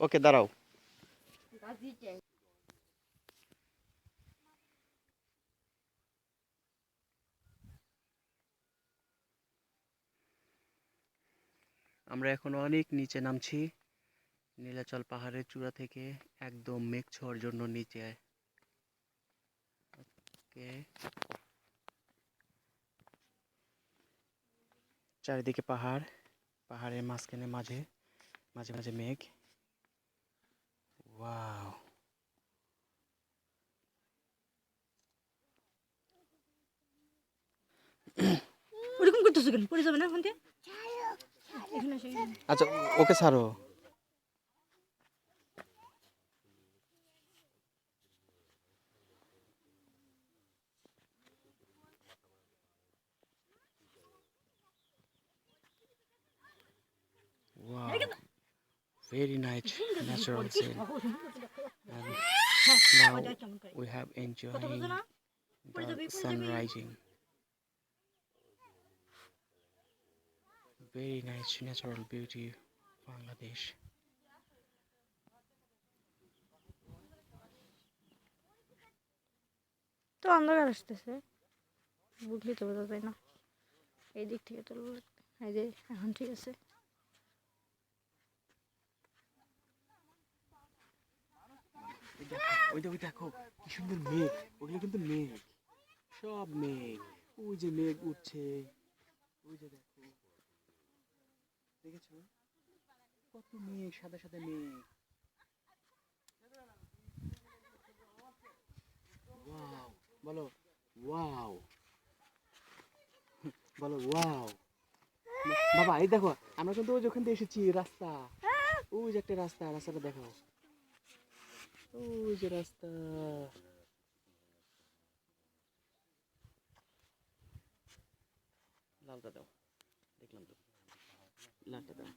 ওকে দাঁড়াও। আমরা এখন অনেক নিচে নামছি। নীলাচল পাহাড়ের চূড়া থেকে একদম মেঘ ছোঁয়ার জন্য নিচে। ওকে। চারিদিকে পাহাড় পাহাড়ের মাঝখানে মাঝে মাঝে মাঝে মেঘ। ওয়াও। ওরকম করতেছো কেন? পড়ে যাবে না ওখান থেকে। আচ্ছা ওকে ছাড়ো। Very nice natural scene. And now we have enjoying the sun rising. Very nice natural beauty, Bangladesh. তো অন্ধকার আসতেছে বুঝলি তো বোঝা যায় না এই দিক থেকে তুলবো এই যে এখন ঠিক আছে ওই দেখো, ওই দেখো, কি সুন্দর মেঘ। ওগুলো কিন্তু মেঘ। সব মেঘ। ওই যে মেঘ উঠছে। ওই যে দেখো। দেখেছ? কত মেঘ সাদা সাদা মেঘ। ওয়াও বলো ওয়াও। বলো ওয়াও। বাবা এই দেখো আমরা কিন্তু ওই যে ওখান থেকে এসেছি রাস্তা। ওই যে একটা রাস্তা রাস্তাটা দেখো ওই যে রাস্তা লালটা দাও দেখলাম তো লালটা দাও